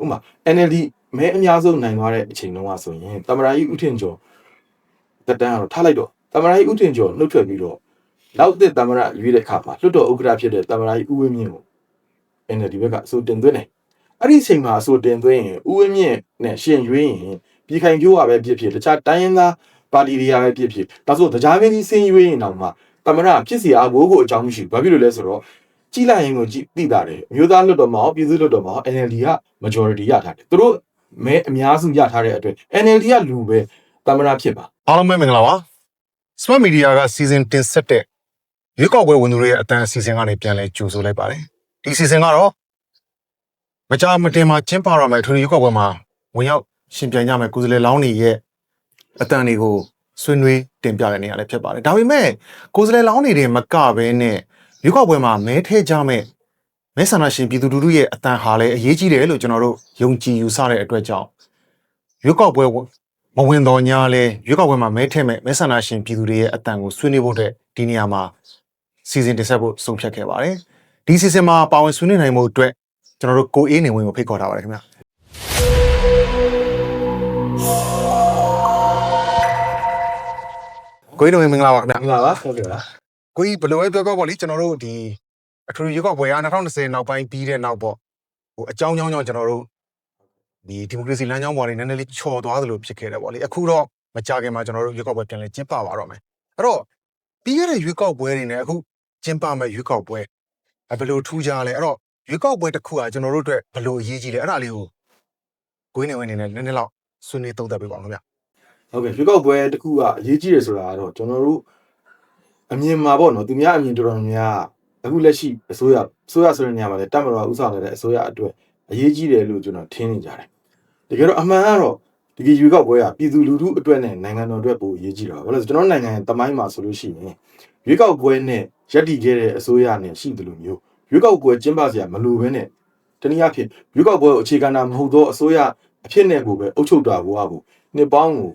ဥပမာ NLD မဲအများဆုံးနိုင်သွားတဲ့အချိန်တုန်းကဆိုရင်တမရာကြီးဥထင်ကျော်တက်တန်းကတော့ထားလိုက်တော့တမရာကြီးဥထင်ကျော်နှုတ်ထွက်ပြီးတော့နောက်တဲ့တမရာရွေးတဲ့အခါမှာလွတ်တော်ဥက္ကဋ္ဌဖြစ်တဲ့တမရာကြီးဥဝင်းမြင့်ကို NLD ဘက်ကအစိုးတင်သွင်းတယ်အဲ့ဒီအချိန်မှာအစိုးတင်သွင်းရင်ဥဝင်းမြင့်နဲ့ရှင်ရွေးရင်ပြည်ခိုင်ပြိုးရပဲဖြစ်ဖြစ်တခြားတိုင်းရင်းသားပါတီတွေကပဲဖြစ်ဖြစ်ဒါဆိုတရားမင်းကြီးစင်းရွေးရင်တော့မှတမရာဖြစ်စီအားဘိုးကိုအကြောင်းမရှိဘူးဘာဖြစ်လို့လဲဆိုတော့ ကြည့်လိုက်ရင်ကိုကြည့်သိတာတယ်အမျိုးသားလွတ်တော်မှာရောပြည်သူလွတ်တော်မှာရော NLD က majority ရထားတယ်သူတို့မဲအများစုရထားတဲ့အတွက် NLD ကလူပဲတမနာဖြစ်ပါအားလုံးပဲမင်္ဂလာပါ Smart Media ကစီစဉ်တင်ဆက်တဲ့ရွေးကောက်ပွဲဝင်သူတွေရဲ့အတန်းအစီအစဉ်ကနေပြန်လဲကြိုဆိုလိုက်ပါတယ်ဒီစီစဉ်ကတော့မကြာမတင်မှာကျင်းပရမယ့်အထွေထွေရွေးကောက်ပွဲမှာဝင်ရောက်ရှင်ပြိုင်ကြမယ့်ကိုယ်စားလှယ်လောင်းတွေရဲ့အတန်းတွေကိုဆွေးနွေးတင်ပြတဲ့နေရာလည်းဖြစ်ပါတယ်ဒါပေမဲ့ကိုယ်စားလှယ်လောင်းတွေတင်မကဘဲနဲ့ ရွေးကောက်ပွဲမှာမဲထည့်ကြမယ့်မဲဆန္ဒရှင်ပြည်သူလူထုရဲ့အတန်းဟာလည်းအရေးကြီးတယ်လို့ကျွန်တော်တို့ယုံကြည်ယူဆတဲ့အတွက်ကြောင့်ရွေးကောက်ပွဲမဝင်တော့ညာလဲရွေးကောက်ပွဲမှာမဲထည့်မဲ့မဲဆန္ဒရှင်ပြည်သူတွေရဲ့အတန်ကိုဆွေးနွေးဖို့တဲ့ဒီနေရာမှာစီစဉ်တင်ဆက်ဖို့ဆုံးဖြတ်ခဲ့ပါတယ်ဒီစီစဉ်မှာပါဝင်ဆွေးနွေးနိုင်မှုအတွက်ကျွန်တော်တို့ကိုအေးနေဝင်ကိုဖိတ်ခေါ်ထားပါတယ်ခင်ဗျာကိုအေးနေဝင်မင်္ဂလာပါခင်ဗျာမင်္ဂလာပါဟုတ်ကဲ့ပါ ကိုကြီးဘယ်လိုပဲပြောပြောပေါ့လေကျွန်တော်တို့ဒီအထူးရွေးကောက်ပွဲက2020နောက်ပိုင်းပြီးတဲ့နောက်ပေါ့ဟိုအကြောင်းကြောင်းကြောင့်ကျွန်တော်တို့ဒီဒီမိုကရေစီလမ်းကြောင်းပေါ်နေနည်းနည်းလေးချော်သွားသလိုဖြစ်ခဲ့တယ်ပေါ့လေအခုတော့မကြခင်မှာကျွန်တော်တို့ရွေးကောက်ပွဲပြန်လဲကျင်းပပါတော့မယ်အဲ့တော့ပြီးခဲ့တဲ့ရွေးကောက်ပွဲတွေနဲ့အခုကျင်းပမဲ့ရွေးကောက်ပွဲအဲ့ဘယ်လိုထူးခြားလဲအဲ့တော့ရွေးကောက်ပွဲတစ်ခုကကျွန်တော်တို့အတွက်ဘယ်လိုအရေးကြီးလဲအဲ့ဒါလေးကိုကိုင်းနေဝင်နေနဲ့နည်းနည်းလောက်ဆွေးနွေးသုံးသပ်ပေးပါဦးခင်ဗျာဟုတ်ကဲ့ရွေးကောက်ပွဲတစ်ခုကအရေးကြီးတယ်ဆိုတာကတော့ကျွန်တော်တို့ အမြင်မှာပေါ့နော်သူများအမြင်တော်တော်များအခုလက်ရှိအစိုးရအစိုးရဆိုတဲ့နေရာမှာလည်းတက်မတော်ဥဆောင်နေတဲ့အစိုးရအတွက်အရေးကြီးတယ်လို့ကျွန်တော်ထင်နေကြတယ်တကယ်တော့အမှန်ကတော့ဒီရွေးကောက်ပွဲကပြည်သူလူထုအတွက်နဲ့နိုင်ငံတော်အတွက်ပိုအရေးကြီးတာပါဘာလို့လဲဆိုတော့ကျွန်တော်နိုင်ငံရဲ့တမိုင်းမှာဆိုလို့ရှိရင်ရွေးကောက်ပွဲနဲ့ရပ်တည်ခဲ့တဲ့အစိုးရနဲ့ရှိတယ်လို့မျိုးရွေးကောက်ပွဲကျင်းပစရာမလိုဘဲနဲ့တနည်းအားဖြင့်ရွေးကောက်ပွဲကိုအခြေခံတာမဟုတ်သောအစိုးရအဖြစ်နဲ့ကိုပဲအုပ်ချုပ်တာဘောကိုနှစ်ပေါင်းကို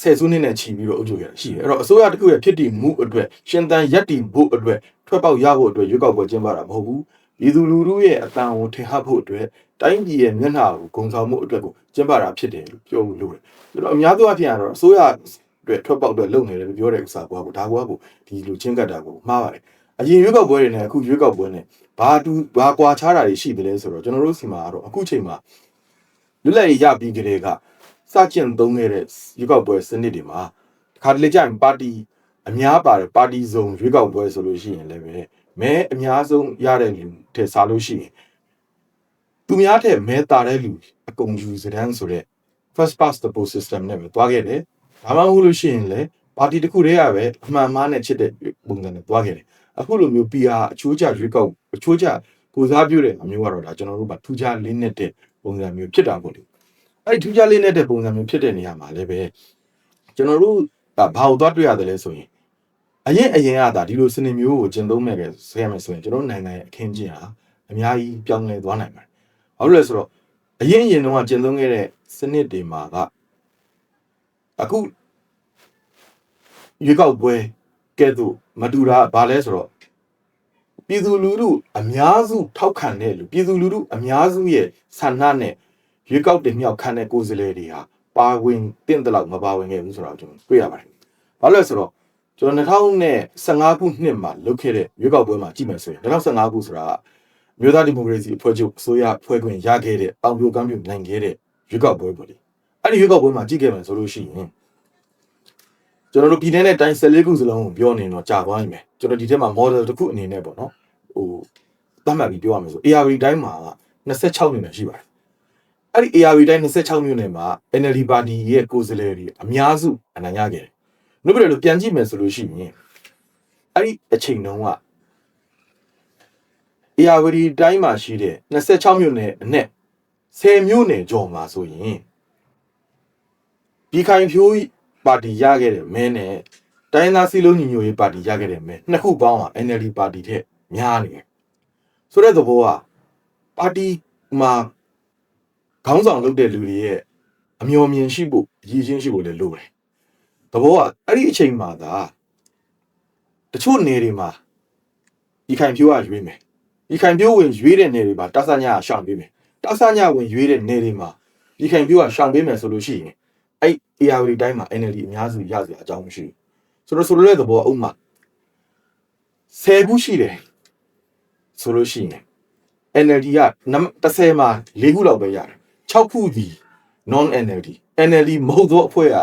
ဆယ်စုနှစ်နဲ့ချီပြီးတော့အုပ်ချုပ်ရတာရှိတယ်အဲ့တော့အစိုးရတစ်ခုရဲ့ဖြစ်တည်မှုအတွက်ရှင်သန်ရပ်တည်ဖို့အတွက်ထွက်ပေါက်ရဖို့အတွက်ရွေးကောက်ပွဲကျင်းပတာမဟုတ်ဘူးပြည်သူလူထုရဲ့အတန်ကိုထင်ဟပ်ဖို့အတွက်တိုင်းပြည်ရဲ့မျက်နှာကိုဂုံဆောင်မှုအတွက်ကိုကျင်းပတာဖြစ်တယ်လို့ပြောလို့လို့တယ်ကျွန်တော်အများသောအားဖြင့်ကတော့အစိုးရအတွက်ထွက်ပေါက်အတွက်လုပ်နေတယ်လို့ပြောတဲ့ဥစ္စာကွာကိုဒါကွာကိုဒီလိုချင်းကပ်တာကိုမှားပါတယ်အရင်ရွေးကောက်ပွဲတွေနဲ့အခုရွေးကောက်ပွဲနဲ့ဘာတူဘာကွာခြားတာတွေရှိတယ်လဲဆိုတော့ကျွန်တော်တို့စီမှာကတော့အခုချိန်မှာလွတ်လပ်ရေးရပြီးကြတဲ့က စကျင့်သုံးခဲ့တဲ့ရွေးကောက်ပွဲစနစ်တွေမှာတခါတလေကြာရင်ပါတီအများပါတယ်ပါတီစုံရွေးကောက်ပွဲဆိုလို့ရှိရင်လည်းပဲမဲအများဆုံးရတဲ့လူထဲစားလို့ရှိရင်သူများတဲ့မဲတာတဲ့လူအကုန်ယူစတဲ့ဆိုတဲ့ first past the post system နဲ့ပဲတွားခဲ့တယ်ဒါမှမဟုတ်လို့ရှိရင်လည်းပါတီတစ်ခုတည်းကပဲအမှန်မှားနဲ့ချစ်တဲ့ပုံစံနဲ့တွားခဲ့တယ်အခုလိုမျိုး PR အချိုးကျရွေးကောက်အချိုးကျကိုစားပြုတဲ့အမျိုးကတော့ဒါကျွန်တော်တို့ကထူးခြားလေးနဲ့တဲ့ပုံစံမျိုးဖြစ်တာပေါ့လေ အဲ့ဒီထူးခြားလေးနဲ့တဲ့ပုံစံမျိုးဖြစ်တဲ့နေရာမှာလည်းပဲကျွန်တော်တို့ကဘာကိုသွားတွေ့ရတယ်လဲဆိုရင်အရင်အရင်ကဒါဒီလိုစနစ်မျိုးကိုကျင့်သုံးမဲ့ခဲ့ဆရာမယ်ဆိုရင်ကျွန်တော်တို့နိုင်ငံရဲ့အခင်းကျင်းဟာအများကြီးပြောင်းလဲသွားနိုင်ပါတယ်ဘာလို့လဲဆိုတော့အရင်အရင်တုန်းကကျင့်သုံးခဲ့တဲ့စနစ်တွေမှာကအခုရွေးကောက်ပွဲကဲ့သို့မတူတာဘာလဲဆိုတော့ပြည်သူလူထုအများစုထောက်ခံတဲ့လူပြည်သူလူထုအများစုရဲ့ဆန္ဒနဲ့ ရွေးကောက်တင်မြောက်ခံတဲ့ကိုယ်စားလှယ်တွေဟာပါဝင်တင့်တယ်လို့မပါဝင်ခဲ့ဘူးဆိုတော့ကျွန်တော်တွေ့ရပါတယ်။ဘာလို့လဲဆိုတော့ကျွန်တော်2015ခုနှစ်မှာလုပ်ခဲ့တဲ့ရွေးကောက်ပွဲမှာကြည့်မယ်ဆိုရင်2015ခုဆိုတာကမြို့သားဒီမိုကရေစီအဖွဲ့ချုပ်အစိုးရဖွဲ့ခွင့်ရခဲ့တဲ့တောင်ပြိုကမ်းပြိုနိုင်ခဲ့တဲ့ရွေးကောက်ပွဲပေါ့လေ။အဲ့ဒီရွေးကောက်ပွဲမှာကြည့်ခဲ့မယ်ဆိုလို့ရှိရင်ကျွန်တော်တို့ပြည်내နဲ့တိုင်း14ခုစလုံးကိုပြောနေတော့ကြာသွားပြီမယ်ကျွန်တော်ဒီထဲမှာ model တစ်ခုအနေနဲ့ပေါ့နော်ဟိုသတ်မှတ်ပြီးပြောရမယ်ဆို ARV တိုင်းမှာ26မြို့နယ်ရှိပါတယ် အဲ့ဒီ ARV တိုင်း26မြို့နယ်မှာ NLD ပါတီရဲ့ကိုယ်စားလှယ်တွေအများစုအနိုင်ရခဲ့တယ်။နှုတ်ပြတယ်လို့ပြန်ကြည့်မယ်ဆိုလို့ရှိရင်အဲ့ဒီအချိန်တုန်းက ARV တိုင်းမှာရှိတဲ့26မြို့နယ်အနက်10မြို့နယ်ကျော်မှာဆိုရင်ပြည်ခိုင်ဖြိုးပါတီရခဲ့တဲ့မဲနဲ့တိုင်းသားစီလုံးညီညွတ်ရေးပါတီရခဲ့တဲ့မဲနှစ်ခုပေါင်းဟာ NLD ပါတီထက်များနေတယ်။ဆိုတဲ့သဘောကပါတီမှာ ခေါင်းဆောင်လုပ်တဲ့လူတွေရဲ့အမျှော်မြင်ရှိဖို့အရည်ချင်းရှိဖို့လည်းလိုတယ်။သဘောကအဲ့ဒီအချိန်မှာသာတချို့နေတွေမှာဒီခိုင်ဖြိုးကရွေးမယ်။ဒီခိုင်ဖြိုးဝင်ရွေးတဲ့နေတွေမှာတဆညာရှောင်ပေးမယ်တောက်ဆညဝင်ရွေးတဲ့နေတွေမှာပြည်ခိုင်ပြောကရှောင်ပေးမယ်ဆိုလို့ရှိရင်အဲ့ ARD တိုင်းမှာ NLD အများစုရစရာအကြောင်းမရှိဘူးဆိုတော့ဆိုလိုတဲ့သဘောအဥမာ10ခုရှိတယ်ဆိုလို့ရှိရင် NLD ကနံ30မှာ4ခုလောက်ပဲရတယ် 6ခုဒီ non NLD NLD မဟုတ်သောအဖွဲ့က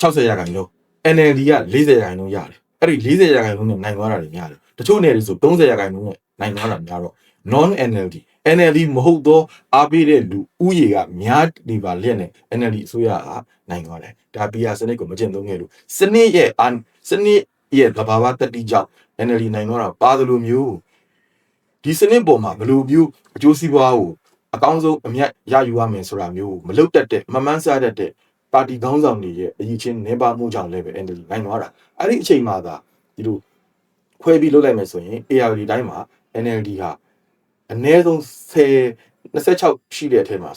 60ရာခိုင်နှုန်း NLD က40ရာခိုင်နှုန်းရတယ်အဲ့ဒီ40ရာခိုင်နှုန်းနဲ့နိုင်သွားတာတွေများတယ်တချို့နယ်တွေဆို30ရာခိုင်နှုန်းနဲ့နိုင်သွားတာများတော့ non NLD NLD မဟုတ်သောအားပေးတဲ့လူဥယေကများနေပါလျက်နဲ့ NLD အစိုးရကနိုင်သွားတယ်ဒါ PR စနစ်ကိုမကျင့်သုံးခဲ့လို့စနစ်ရဲ့အာစနစ်ရဲ့သဘာဝတတိကြောင့် NLD နိုင်သွားတာပါသလိုမျိုးဒီစနစ်ပေါ်မှာဘယ်လိုမျိုးအကျိုးစီးပွားကို အကောင်းဆုံးအမြတ်ရယူရမယ်ဆိုတာမျိုးကိုမလုတ်တက်တဲ့မမှန်းဆတတ်တဲ့ပါတီခေါင်းဆောင်တွေရဲ့အရေးချင်းနေပါမှုကြောင့်လည်းပဲ NLD နိုင်သွားတာအဲ့ဒီအချိန်မှသာဒီလိုခွဲပြီးလုပ်လိုက်မယ်ဆိုရင် ARD တိုင်းမှာ NLD ဟာအနည်းဆုံး10 26ရှိတဲ့အထက်မှာ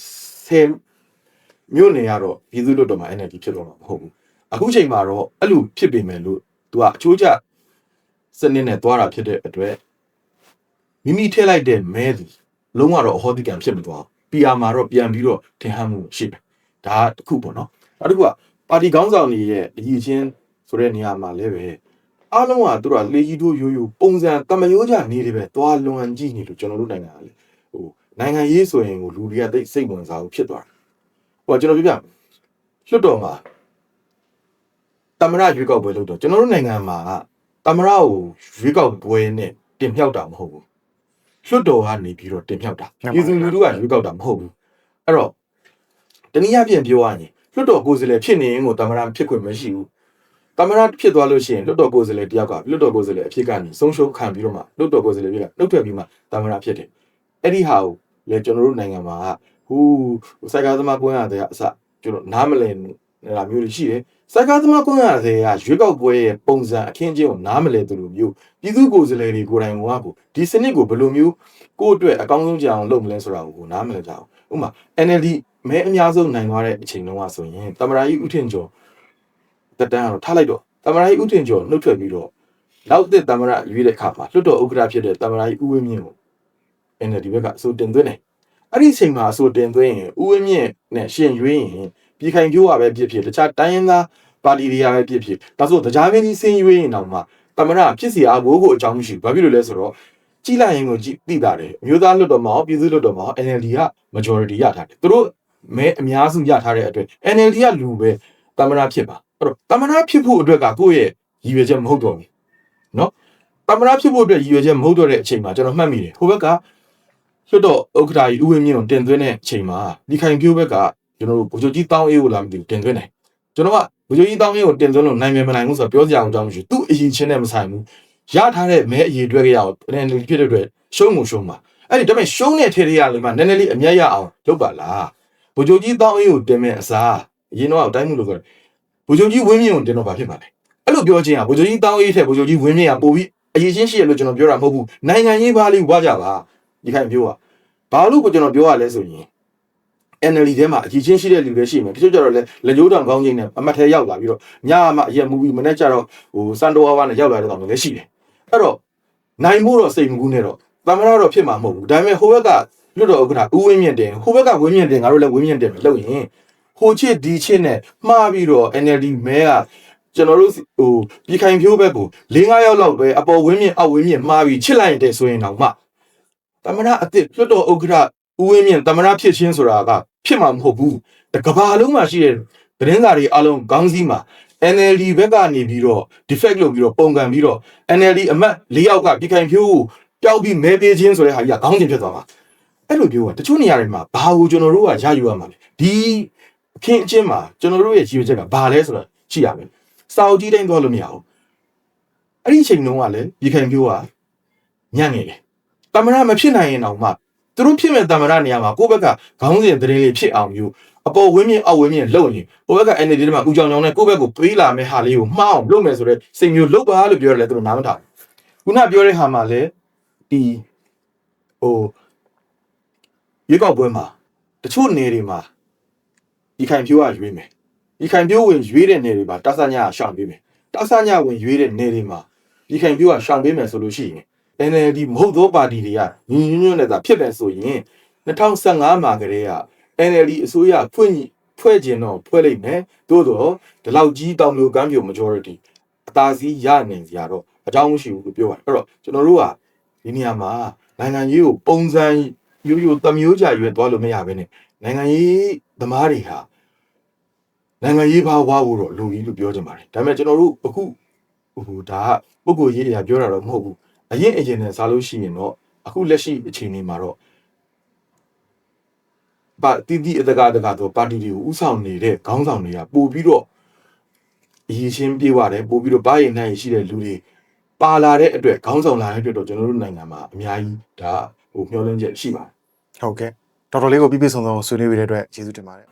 10မြို့နယ်ကတော့ပြည်သူ့လွှတ်တော်မှာ NLD ဖြစ်တော့မှာမဟုတ်ဘူးအခုချိန်မှာတော့အဲ့လိုဖြစ်ပေမဲ့လို့သူကအချိုးကျစနစ်နဲ့သွားတာဖြစ်တဲ့အတွက်မိမိထည့်လိုက်တဲ့မဲသည် လုံးဝတော့အဟောတိကံဖြစ်မသွားဘူး PR မှာတော့ပြန်ပြီးတော့ထင်ဟပ်မှုရှိတယ်ဒါကတစ်ခုပေါ့နော်နောက်တစ်ခုကပါတီခေါင်းဆောင်တွေရဲ့အရေးချင်းဆိုတဲ့နေရာမှာလည်းပဲအားလုံးကသူတို့ကလေကြီးတို့ရိုးရိုးပုံစံတမယိုးကြနေတယ်ပဲသွားလွန်ကြည့်နေလို့ကျွန်တော်တို့နိုင်ငံကလေဟိုနိုင်ငံရေးဆိုရင်ကိုလူတွေကသိစိတ်ဝင်စားဘူးဖြစ်သွားတယ်ဟိုကကျွန်တော်ပြောပြလွှတ်တော်မှာတမရရွေးကောက်ပွဲလုပ်တော့ကျွန်တော်တို့နိုင်ငံမှာတမရကိုရွေးကောက်ပွဲနဲ့တင်မြှောက်တာမဟုတ်ဘူး လွှတ်တော်ကနေပြီးတော့တင်မြှောက်တာပြည်သူလူထုကရွေးကောက်တာမဟုတ်ဘူးအဲ့တော့တနည်းအားဖြင့်ပြောရရင်လွှတ်တော်ကိုယ်စားလှယ်ဖြစ်နေရင်ကိုတမရဖြစ်ခွင့်မရှိဘူးတမရဖြစ်သွားလို့ရှိရင်လွတ်တော်ကိုယ်စားလှယ်တယောက်ကလွတ်တော်ကိုယ်စားလှယ်အဖြစ်ကနေဆုံးရှုံးခံပြီးတော့မှလွတ်တော်ကိုယ်စားလှယ်ပြကနှုတ်ထွက်ပြီးမှတမရဖြစ်တယ်အဲ့ဒီဟာကိုလေကျွန်တော်တို့နိုင်ငံမှာဟူစိုက်ကားသမားကွန်းရတဲ့အစကျွန်တော်နားမလည်နေတာမျိုးတွေရှိတယ် စိုက်ကားသမားကွန်းရတဲ့ကရွေးကောက်ပွဲရဲ့ပုံစံအခင်းချင်းကိုနားမလည်သူလိုမျိုးပြည်သူကိုယ်စားလှယ်တွေကိုယ်တိုင်ကကိုဒီစနစ်ကိုဘယ်လိုမျိုးကိုယ့်အတွက်အကောင်းဆုံးကြအောင်လုပ်မလဲဆိုတာကိုနားမလည်ကြအောင်ဥပမာ NLD မဲအများဆုံးနိုင်သွားတဲ့အချိန်တုန်းကဆိုရင်တမရာကြီးဥထင်ကျော်တက်တန်းကတော့ထားလိုက်တော့တမရာကြီးဥတင်ကျော်နှုတ်ထွက်ပြီးတော့နောက်တဲ့တမရာရွေးတဲ့အခါမှာလွတ်တော်ဥက္ကဋ္ဌဖြစ်တဲ့တမရာကြီးဥဝင်းမြင့်ကို NLD ဘက်ကအစိုးတင်သွင်းတယ်အဲ့ဒီအချိန်မှာအစိုးတင်သွင်းရင်ဥဝင်းမြင့်နဲ့ရှင်ရွေးရင် ပြည်ခိုင်ပြိုးရပဲဖြစ်ဖြစ်တခြားတိုင်းရင်းသားပါတီတွေကပဲဖြစ်ဖြစ်ဒါဆိုတရားမင်းကြီးစင်းရွေးရင်တော့မှတမရာဖြစ်စီအားဘိုးကိုအကြောင်းမရှိဘူးဘာဖြစ်လို့လဲဆိုတော့ကြည်လိုက်ရင်ကိုကြည်သိတာတယ်အမျိုးသားလွတ်တော်မှာရောပြည်သူ့လွတ်တော်မှာရော NLD က majority ရထားတယ်သူတို့မဲအများစုရထားတဲ့အတွက် NLD ကလူပဲတမရာဖြစ်ပါအဲ့တော့တမနာဖြစ်ဖို့အတွက်ကကိုယ့်ရဲ့ရည်ရွယ်ချက်မဟုတ်တော့ဘူးเนาะတမနာဖြစ်ဖို့အတွက်ရည်ရွယ်ချက်မဟုတ်တော့တဲ့အချိန်မှာကျွန်တော်မှတ်မိတယ်ဟိုဘက်ကလွတ်တော့ဥက္ကဋ္ဌကြီးဦးဝင်းမြင့်ကိုတင်သွင်းတဲ့အချိန်မှာဒီခိုင်ပြိုးဘက်က ကျွန်တော်တို့ဗိုလ်ချုပ်ကြီးတောင်းအေးကိုလာမသိဘူးတင်သွင်းတယ်ကျွန်တော်ကဗိုလ်ချုပ်ကြီးတောင်းအေးကိုတင်သွင်းလို့နိုင်မယ်မနိုင်ဘူးဆိုတော့ပြောစရာအောင်ကြောင်းမရှိဘူးသူ့အရင်ချင်းနဲ့မဆိုင်ဘူးရထားတဲ့မဲအရေးတွဲကြရအောင်နည်းနည်းဖြစ်တဲ့အတွက်ရှုံးကိုရှုံးပါအဲ့ဒီဒါပေမဲ့ရှုံးတဲ့ထဲထဲရလေမှနည်းနည်းလေးအမျက်ရအောင်လုပ်ပါလားဗိုလ်ချုပ်ကြီးတောင်းအေးကိုတင်မဲ့အစားအရင်တော့တိုင်းမှုလို့ဆိုဗိုလ်ချုပ်ကြီးဝင်းမြင့်ကိုတင်တော့ဘာဖြစ်ပါလဲအဲ့လိုပြောခြင်းကဗိုလ်ချုပ်ကြီးတောင်းအေးထက်ဗိုလ်ချုပ်ကြီးဝင်းမြင့်ကပိုပြီးအရေးချင်းရှိရလို့ကျွန်တော်ပြောတာမဟုတ်ဘူးနိုင်ငံရေးပါလေးဝါကြပါဒီခိုင်ပြောတာဘာလို့ကိုကျွန်တော်ပြောရလဲဆိုရင် NLD ထဲမှာအကြီးချင်းရှိတဲ့လူတွေရှိမယ်တချို့ကျတော့လဲလက်ညှိုးတောင်ကောင်းချင်းနဲ့အမတ်ထဲရောက်လာပြီးတော့ညမှအရက်မူပြီးမနေ့ကျတော့ဟိုစန်တိုဝါဝါနဲ့ရောက်လာတဲ့ကောင်တွေလည်းရှိတယ်အဲ့တော့နိုင်ဖို့တော့စိတ်မကူးနဲ့တော့တမရတော့ဖြစ်မှာမဟုတ်ဘူးဒါပေမဲ့ဟိုဘက်ကလွတ်တော်ဥက္ကဋ္ဌဦးဝင်းမြင့်တင်ဟိုဘက်ကဝင်းမြင့်တင်ငါတို့လည်းဝင်းမြင့်တင်မယ်လို့ရင်ဟိုချစ်ဒီချစ်နဲ့မှားပြီးတော့ NLD မဲကကျွန်တော်တို့ဟိုပြည်ခိုင်ဖြိုးဘက်ကို၄၅ရောက်လောက်ပဲအပေါ်ဝင်းမြင့်အောက်ဝင်းမြင့်မှားပြီးချစ်လိုက်တဲ့ဆိုရင်တော့မှတမရအစ်စ်လွတ်တော်ဥက္ကဋ္ဌဦးဝင်းမြင့်တမရဖြစ်ချင်းဆိုတာက ဖြစ်မှာမဟုတ်ဘူးတကဘာလုံးမှာရှိတဲ့သတင်းစာတွေအလုံးခေါင်းစည်းမှာ NLD ဘက်ကနေပြီးတော့ defect လုပ်ပြီးတော့ပုံကန်ပြီးတော့ NLD အမတ်၄ယောက်ကပြည်ခိုင်ဖြိုးကိုပျောက်ပြီးမဲပေးခြင်းဆိုတဲ့ဟာကြီးကခေါင်းစဉ်ဖြစ်သွားမှာအဲ့လိုပြောတာတချို့နေရာတွေမှာဘာကိုကျွန်တော်တို့ကရယူရမှာလဲဒီအခင်းအကျင်းမှာကျွန်တော်တို့ရဲ့ကြီးဝချက်ကဘာလဲဆိုတော့ရှိရမယ်စာအုပ်ကြီးတိုင်းသွားလို့မရဘူးအဲ့ဒီအချိန်တုန်းကလည်းပြည်ခိုင်ဖြိုးကညံ့နေတယ်တမရမဖြစ်နိုင်ရင်တော့မှ သူတို့ဖြစ်မဲ့တမရနေရာမှာကိုယ့်ဘက်ကခေါင်းစဉ်သတင်းလေးဖြစ်အောင်ယူအပေါ်ဝင်းမြင့်အောက်ဝင်းမြင့်လုံရင်ဟိုဘက်က NLD ထဲမှာဦးကြောင်ကြောင်နဲ့ကိုယ့်ဘက်ကိုပေးလာမယ့်ဟာလေးကိုမှားအောင်လုပ်မယ်ဆိုတော့စိတ်မျိုးလုပ်ပါလို့ပြောရတယ်သူတို့နားမထောင်ခုနပြောတဲ့ဟာမှာလည်းဒီဟိုရေကောက်ပွဲမှာတချို့နေတွေမှာဒီခိုင်ဖြိုးကရွေးမယ်ဒီခိုင်ဖြိုးဝင်ရွေးတဲ့နေတွေမှာတဆညာရှောင်ပေးမယ်တဆညာဝင်ရွေးတဲ့နေတွေမှာဒီခိုင်ဖြိုးကရှောင်ပေးမယ်ဆိုလို့ရှိရင် NLD မဟုတ်သောပါတီတွေကညီညွတ်ညွတ်နဲ့သာဖြစ်တယ်ဆိုရင်2015မှာကတည်းက NLD အစိုးရဖွင့်ဖွဲ့ခြင်းတော့ဖွဲ့လိုက်မယ်သို့တော့ဒီလောက်ကြီးတောင်မျိုးကမ်းပြို majority အသာစီးရနိုင်စရာတော့အကြောင်းမရှိဘူးလို့ပြောပါတယ်အဲ့တော့ကျွန်တော်တို့ကဒီနေရာမှာနိုင်ငံရေးကိုပုံစံရိုးရိုးတမျိုးကြရွယ်သွားလို့မရဘဲနဲ့နိုင်ငံရေးသမားတွေဟာနိုင်ငံရေးဘာဝဖို့တော့လူကြီးလို့ပြောချင်ပါတယ်ဒါပေမဲ့ကျွန်တော်တို့အခုဟိုဒါကပုဂ္ဂိုလ်ရေးအရာပြောတာတော့မဟုတ်ဘူး အရင်အရင်နဲ့စားလို့ရှိရင်တော့အခုလက်ရှိအခြေအနေမှာတော့ပါတီတီအတကားတကားတော့ပါတီတွေကိုဥဆောင်နေတဲ့ခေါင်းဆောင်တွေကပို့ပြီးတော့အရေးရှင်းပြေးပါတယ်ပို့ပြီးတော့ဘာရင်နိုင်ရှိတဲ့လူတွေပါလာတဲ့အတွက်ခေါင်းဆောင်လာတဲ့အတွက်တော့ကျွန်တော်တို့နိုင်ငံမှာအများကြီးဒါဟိုမျှော်လင့်ချက်ရှိပါတယ်ဟုတ်ကဲ့တော်တော်လေးကိုပြည့်ပြည့်စုံစုံဆွေးနွေးပေးတဲ့အတွက်ကျေးဇူးတင်ပါတယ်